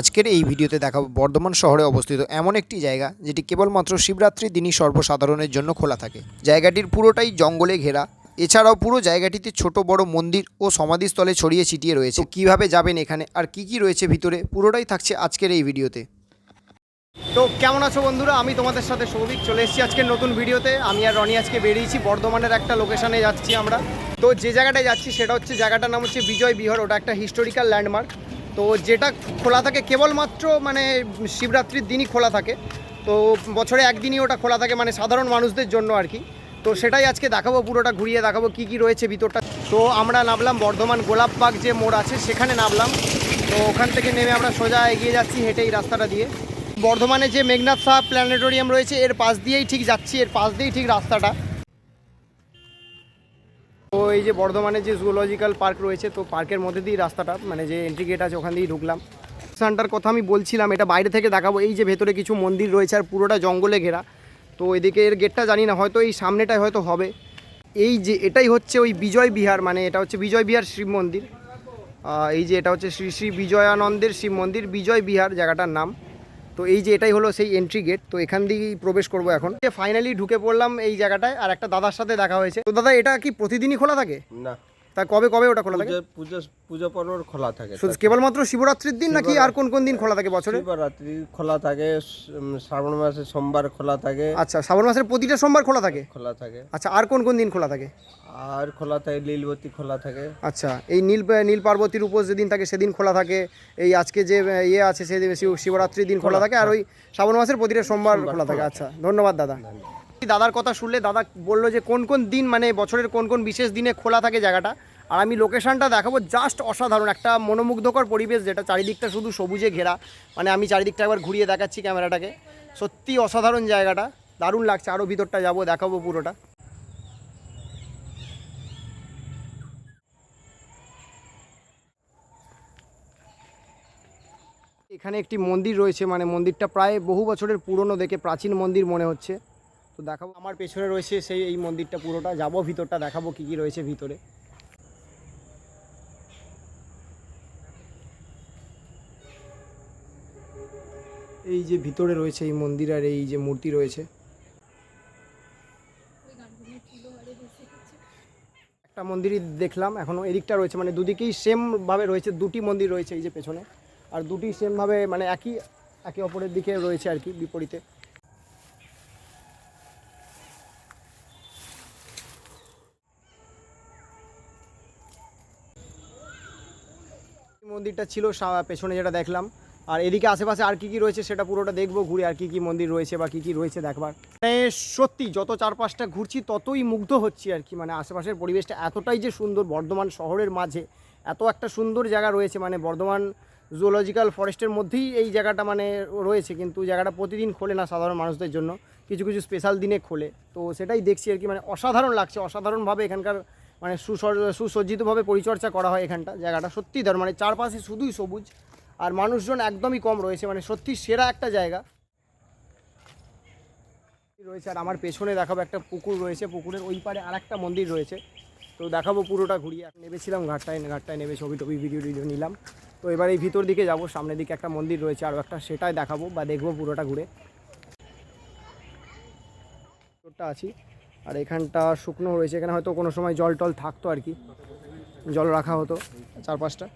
আজকের এই ভিডিওতে দেখাবো বর্ধমান শহরে অবস্থিত এমন একটি জায়গা যেটি কেবলমাত্র শিবরাত্রির দিনই সর্বসাধারণের জন্য খোলা থাকে। জায়গাটির পুরোটাই জঙ্গলে ঘেরা। এছাড়াও পুরো জায়গাটিতে ছোট বড় মন্দির ও সমাধিস্থলে ছড়িয়ে ছিটিয়ে রয়েছে। কীভাবে যাবেন এখানে আর কি কি রয়েছে ভিতরে? পুরোটাই থাকছে আজকের এই ভিডিওতে। তো কেমন আছো বন্ধুরা? আমি তোমাদের সাথে সৌভিক চলে এসেছি আজকের নতুন ভিডিওতে। আমি আর রনি আজকে বেরিয়েছি, বর্ধমানের একটা লোকেশনে যাচ্ছি আমরা। তো যে জায়গাটায় যাচ্ছি সেটা হচ্ছে জায়গাটার নাম হচ্ছে বিজয় বিহার। ওটা একটা হিস্টোরিক্যাল ল্যান্ডমার্ক তো যেটা খোলা থাকে কেবলমাত্র মানে শিবরাত্রির দিনই খোলা থাকে, তো বছরে একদিনই ওটা খোলা থাকে মানে সাধারণ মানুষদের জন্য আর কি। তো সেটাই আজকে দেখাবো, পুরোটা ঘুরিয়ে দেখাবো কি কি রয়েছে ভিতরটা। তো আমরা নামলাম বর্ধমান গোলাপবাগ যে মোড় আছে, সেখানে নামলাম। তো ওখান থেকে নেমে আমরা সোজা এগিয়ে যাচ্ছি হেঁটে এই রাস্তাটা দিয়ে। বর্ধমানে যে মেঘনাথ সাহা প্ল্যানেটোরিয়াম রয়েছে, এর পাশ দিয়েই ঠিক যাচ্ছি, এর পাশ দিয়েই ঠিক রাস্তাটা। তো এই যে বর্ধমানে যে জুলজিক্যাল পার্ক রয়েছে, তো পার্কের মধ্যে দিয়েই রাস্তাটা মানে যে এন্ট্রি গেট আছে, ওখান দিয়েই ঢুকলাম। স্থানটার কথা আমি বলছিলাম, এটা বাইরে থেকে দেখাবো। এই যে ভেতরে কিছু মন্দির রয়েছে, আর পুরোটা জঙ্গলে ঘেরা। তো এদিকে এর গেটটা জানি না, হয়তো এই সামনেটায় হয়তো হবে। এই যে এটাই হচ্ছে ওই বিজয় বিহার মানে এটা হচ্ছে বিজয় বিহার শিব মন্দির। এই যে এটা হচ্ছে শ্রী শ্রী বিজয়ানন্দের শিব মন্দির, বিজয় বিহার জায়গাটার নাম। তো এই যে এটাই হলো সেই এন্ট্রি গেট তো এখান দিয়েই প্রবেশ করব এখন। ফাইনালি ঢুকে পড়লাম এই জায়গাটায়, আর একটা দাদার সাথে দেখা হয়েছে। তো দাদা, এটা কি প্রতিদিনই খোলা থাকে? না। তা কবে কবে ওটা খোলা থাকে? পুজো পুজো পুজো পর্ব খোলা থাকে শুধু কেবলমাত্র শিবরাত্রির দিন নাকি আর কোন কোন দিন খোলা থাকে বছরে? শিবরাত্রি খোলা থাকে শ্রাবণ মাসে সোমবার খোলা থাকে। আচ্ছা শ্রাবণ মাসের প্রতিটা সোমবার খোলা থাকে? খোলা থাকে। আচ্ছা আর কোন কোন দিন খোলা থাকে? আর খোলা থাকে নীলবতী খোলা থাকে। আচ্ছা এই নীল নীল পার্বতীর উপোস যেদিন থাকে সেদিন খোলা থাকে। এই আজকে যে ইয়ে আছে সেদিন শিবরাত্রির দিন খোলা থাকে আর ওই শ্রাবণ মাসের প্রতিটা সোমবার খোলা থাকে। আচ্ছা ধন্যবাদ দাদা। দাদার কথা শুনলে দাদা বলল যে কোন কোন দিন মানে বছরের কোন কোন বিশেষ দিনে খোলা থাকে জায়গাটা। আর আমি লোকেশনটা দেখাবো জাস্ট অসাধারণ একটা মনোমুগ্ধকর পরিবেশ যেটা চারিদিকটা শুধু সবুজে ঘেরা। মানে আমি চারিদিকটা একবার ঘুরিয়ে দেখাচ্ছি ক্যামেরাটাকে। সত্যি অসাধারণ জায়গাটা। দারুণ লাগছে আরও ভিতরটা যাব, দেখাবো পুরোটা। এখানে একটি মন্দির রয়েছে মানে মন্দিরটা প্রায় বহু বছরের পুরনো দেখে প্রাচীন মন্দির মনে হচ্ছে। দেখাবো। আমার পেছনে রয়েছে সেই, এই মন্দিরটা পুরোটা। যাব, ভিতরটা দেখাবো কি কি রয়েছে ভিতরে। এই যে ভিতরে রয়েছে এই মন্দির আর এই যে মূর্তি রয়েছে। একটা মন্দিরই দেখলাম, এখনও এদিকটা রয়েছে। মানে দুদিকেই সেমভাবে রয়েছে, দুটি মন্দির রয়েছে এই যে পেছনে। আর দুটি সেমভাবে মানে একই, একে অপরের দিকে রয়েছে আর কি, বিপরীতে। মন্দিরটা ছিল পেছনে যেটা দেখলাম। আর এদিকে আশেপাশে আর কি কি রয়েছে সেটা পুরোটা দেখব, ঘুরে আর কি কি মন্দির রয়েছে বা কি কি রয়েছে দেখবার। মানে সত্যি যত চারপাশটা ঘুরছি ততই মুগ্ধ হচ্ছি আর কি মানে আশেপাশের পরিবেশটা এতটাই যে সুন্দর বর্ধমান শহরের মাঝে, এত একটা সুন্দর জায়গা রয়েছে মানে বর্ধমান জুলজিক্যাল ফরেস্টের মধ্যেই এই জায়গাটা মানে রয়েছে, কিন্তু জায়গাটা প্রতিদিন খোলে না সাধারণ মানুষদের জন্য, কিছু কিছু স্পেশাল দিনে খোলে। তো সেটাই দেখছি আর কি মানে অসাধারণ লাগছে, অসাধারণভাবে এখানকার মানে সুসজ্জিতভাবে পরিচর্যা করা হয় এখানটা, জায়গাটা। সত্যি দারুণ মানে চারপাশে শুধুই সবুজ আর মানুষজন একদমই কম রয়েছে মানে সত্যি সেরা একটা জায়গা। রয়েছে, আর আমার পেছনে দেখাবো একটা পুকুর রয়েছে, পুকুরের ওই পারে আর একটা মন্দির রয়েছে। তো দেখাবো পুরোটা ঘুরিয়ে। নেমেছিলাম ঘাটটায় ঘাটটায় নেমে ছবি টবি ভিডিও টিডিও নিলাম। তো এবার এই ভিতর দিকে যাব, সামনের দিকে একটা মন্দির রয়েছে আরও একটা সেটাই দেখাবো বা দেখব পুরোটা ঘুরে। আছি। আর এখানটা শুকনো রয়েছে, এখানে হয়তো কোনো সময় জল টল থাকতো আর কি। জল রাখা হতো চার পাঁচটা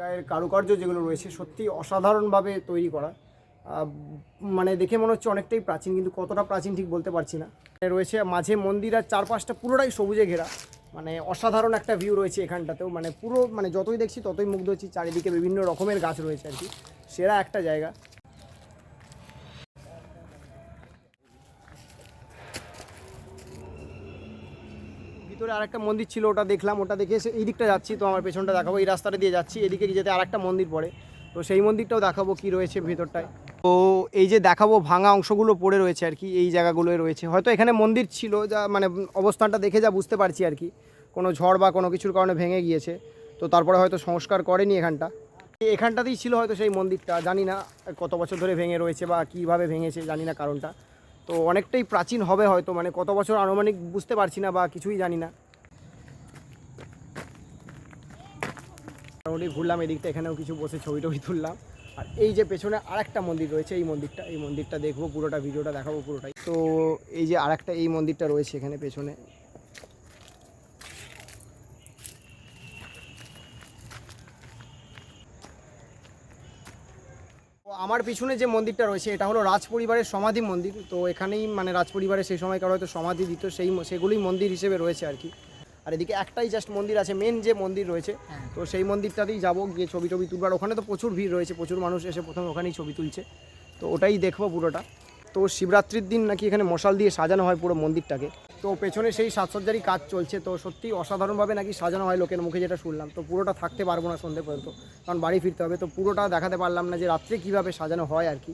গায়ের কারুকার্য যেগুলো রয়েছে, সত্যি অসাধারণভাবে তৈরি করা। মানে দেখে মনে হচ্ছে অনেকটাই প্রাচীন, কিন্তু কতটা প্রাচীন ঠিক বলতে পারছি না। রয়েছে মাঝে মন্দির আর চারপাশটা পুরোটাই সবুজে ঘেরা। মানে অসাধারণ একটা ভিউ রয়েছে এখানটাতেও। মানে পুরো মানে যতই দেখছি ততই মুগ্ধ হচ্ছি। চারিদিকে বিভিন্ন রকমের গাছ রয়েছে আর কি। সেরা একটা জায়গা। ভিতরে আরেকটা মন্দির ছিল, ওটা দেখলাম, ওটা দেখে এই দিকটা যাচ্ছি, তো আমার পেছনটা দেখাবো, এই রাস্তাটা দিয়ে যাচ্ছি, এদিকে যেতে আরেকটা মন্দির পড়ে, তো সেই মন্দিরটাও দেখাবো কি রয়েছে ভেতরটায়। তো এই যে দেখাবো, ভাঙা অংশগুলো পড়ে রয়েছে আর কি, এই জায়গাগুলোয় রয়েছে। হয়তো এখানে মন্দির ছিল, যা মানে অবস্থানটা দেখে যা বুঝতে পারছি আর কি, কোনো ঝড় বা কোনো কিছুর কারণে ভেঙে গিয়েছে, তো তারপরে হয়তো সংস্কার করেনি এখানটা। এখানটাতেই ছিল হয়তো সেই মন্দিরটা, জানি না কত বছর ধরে ভেঙে রয়েছে বা কীভাবে ভেঙেছে, জানি না কারণটা। তো অনেকটাই প্রাচীন হবে হয়তো মানে কত বছর আনুমানিক বুঝতে পারছি না বা কিছুই জানি না। মোটামুটি ঘুরলাম এদিকটা এখানেও কিছু বসে ছবি টবি তুললাম। আর এই যে পেছনে আরেকটা মন্দির রয়েছে, এই মন্দিরটা এই মন্দিরটা দেখব, পুরোটা ভিডিওটা দেখাবো পুরোটাই। তো এই যে আরেকটা, এই মন্দিরটা রয়েছে এখানে পেছনে। আমার পিছনে যে মন্দিরটা রয়েছে, এটা হলো রাজ পরিবারের সমাধি মন্দির। তো এখানেই মানে রাজ পরিবারের সেই সময়কার হয়তো সমাধি দিত, সেই সেগুলোই মন্দির হিসেবে রয়েছে আর কি। আর এদিকে একটাই জাস্ট মন্দির আছে মেন যে মন্দির রয়েছে তো সেই মন্দিরটাতেই যাব গিয়ে ছবি টবি তুলবার ওখানে তো প্রচুর ভিড় রয়েছে প্রচুর মানুষ এসে প্রথমে ওখানেই ছবি তুলছে। তো ওটাই দেখব পুরোটা। তো শিবরাত্রির দিন নাকি এখানে মশাল দিয়ে সাজানো হয় পুরো মন্দিরটাকে। তো পেছনে সেই সাজসজ্জারই কাজ চলছে তো সত্যি অসাধারণভাবে নাকি সাজানো হয় লোকের মুখে যেটা শুনলাম। তো পুরোটা থাকতে পারব না সন্ধে পর্যন্ত কারণ বাড়ি ফিরতে হবে। তো পুরোটা দেখাতে পারলাম না যে রাত্রে কীভাবে সাজানো হয় আর কি।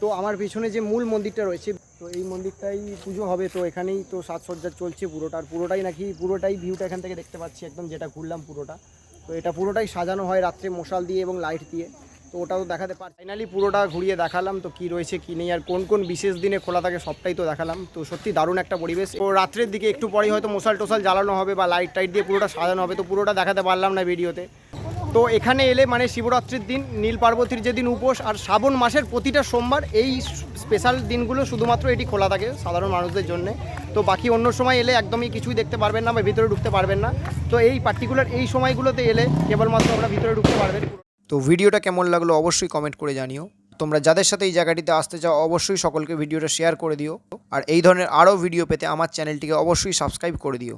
তো আমার পিছনে যে মূল মন্দিরটা রয়েছে, তো এই মন্দিরটাই পুজো হবে। তো এখানেই তো সাজসজ্জা চলছে পুরোটা। আর পুরোটাই নাকি, পুরোটাই ভিউটা এখান থেকে দেখতে পাচ্ছি একদম যেটা ঘুরলাম পুরোটা। তো এটা পুরোটাই সাজানো হয় রাত্রে মশাল দিয়ে এবং লাইট দিয়ে। তো ওটাও দেখাতে পার ফাইনালি পুরোটা ঘুরিয়ে দেখালাম তো কি রয়েছে, কি নেই, আর কোন কোন বিশেষ দিনে খোলা থাকে সবটাই তো দেখালাম। তো সত্যি দারুণ একটা পরিবেশ। তো রাত্রের দিকে একটু পরেই হয়তো মশাল টোশাল জ্বালানো হবে বা লাইট টাইট দিয়ে পুরোটা সাজানো হবে, তো পুরোটা দেখাতে পারলাম না ভিডিওতে। তো এখানে এলে মানে শিবরাত্রির দিন, নীল পার্বতীর যেদিন উপোস আর শ্রাবণ মাসের প্রতিটা সোমবার এই স্পেশাল দিনগুলো শুধুমাত্র এটি খোলা থাকে সাধারণ মানুষদের জন্য। তো বাকি অন্য সময় এলে একদমই কিছুই দেখতে পারবেন না বা ভিতরে ঢুকতে পারবেন না। তো এই পার্টিকুলার এই সময়গুলোতে এলে কেবলমাত্র আমরা ভিতরে ঢুকতে পারবেন। তো ভিডিওটা কেমন লাগল অবশ্যই কমেন্ট করে জানিও। তোমরা যাদের সাথে এই জায়গাটিতে আসতে চাও অবশ্যই সকলকে ভিডিওটা শেয়ার করে দিও। আর এই ধরনের আরও ভিডিও পেতে আমার চ্যানেলটিকে অবশ্যই সাবস্ক্রাইব করে দিও।